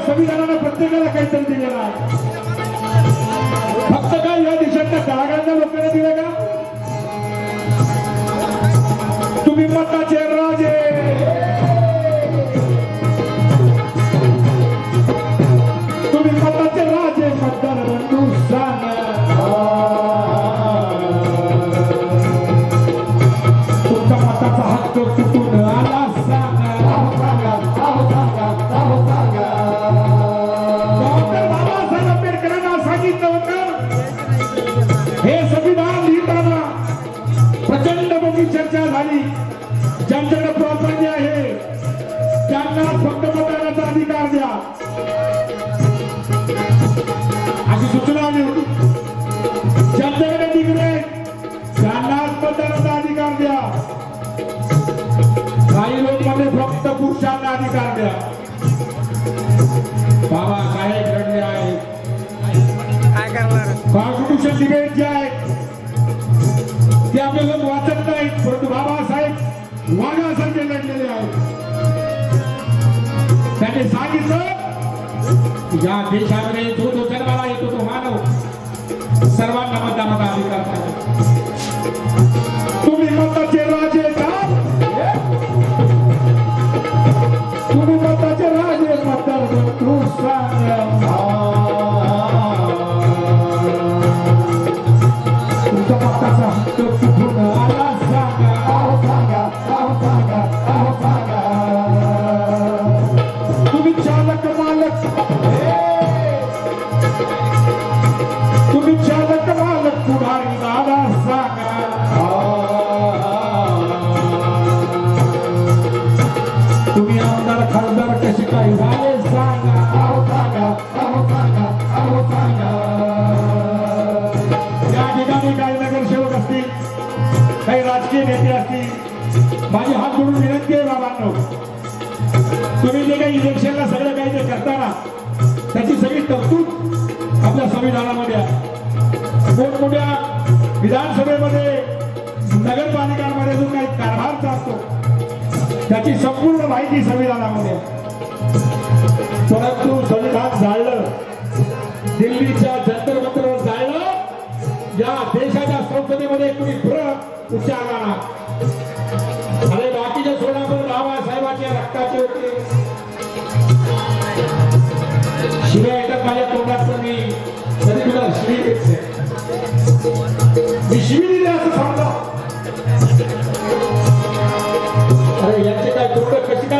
देशाच्या संविधानानं प्रत्येकाला काहीतरी दिलेलं आहे फक्त काय या देशातल्या तळागाळाच्या लोकांना दिलं का? तुम्ही मताचे राजे. द्या अशी सूचना आली. ज्यांच्याकडे आहे त्यांनाच मतदानाचा अधिकार द्या. काही लोक मध्ये फक्त पुरुषांना अधिकार द्या. बाबा साहेब रडले आहेत. कॉन्स्टिट्यूशन डिबेट जे आहे ते आपले लोक वाचत नाहीत परंतु बाबासाहेब त्यांनी या देशामध्ये जो जो जन्माला येतो तो मानव. सर्वांना मतदानाचा अधिकार तुम्ही मताचे राजे आमदार खासदार कसे काय झाले सांगा आहो सांगा आहो सांगा आहो सांगा या ठिकाणी काही नगरसेवक असतील काही राजकीय नेते असतील माझी हात जोडून विनंती आहे बाबांनो तुम्ही जे काही इलेक्शनला सगळं काही जे करताना त्याची सगळी तरतूद आपल्या संविधानामध्ये आहे मोठमोठ्या विधानसभेमध्ये त्याची संपूर्ण माहिती संविधानामध्ये. परंतु संविधान जाळलं दिल्लीच्या जंतर मंतरवर जाळलं या देशाच्या संसदेमध्ये कुणी फरक उच्चारला अरे बाकीच्या सोडा पण बाबासाहेबांच्या रक्ताचे होते. शिव्या येतात माझ्या तोंडात पण मी तरी तुला शिवी देते मी शिवी সমস্ত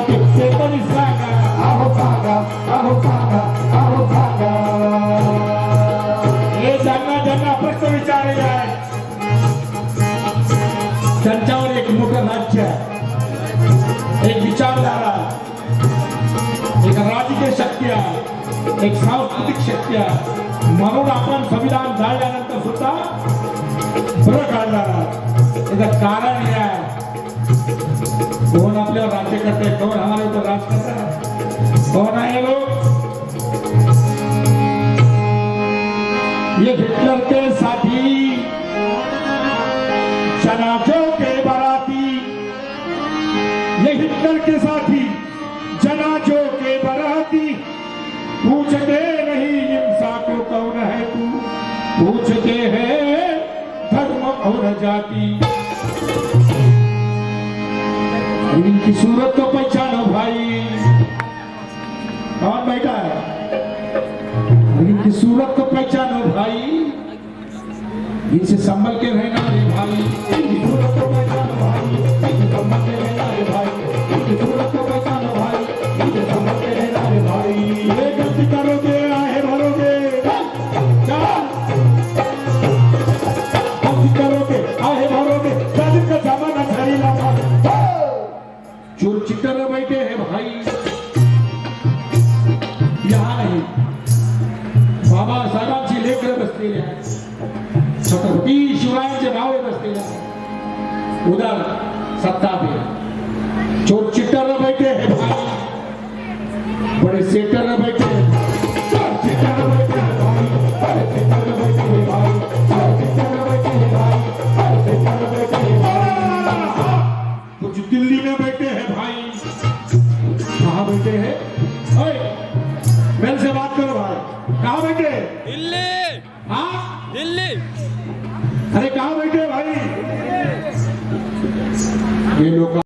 एक राजकीय शक्ती आहे एक सांस्कृतिक शक्ती आहे म्हणून आपण संविधान जाळल्यानंतर सुद्धा बरं काढणार आहात. याचं कारण हे आहे. कौन आपल्यावर राज्य करते कौन हमारे ऊपर राज करता है कौन है ये लोग ये हिटलर के साथी जनाजों के बाराती. ये हिटलर के साथी. पूछते नहीं हिंसा को कौन है तू? पूछते हैं धर्म और जाति। इनकी सूरत को पहचानो भाई। कौन बैठा है? इनकी सूरत को पहचानो भाई। इनसे संभल के रहना भाई। नावे बसलेले आहेत उदार सत्ता पे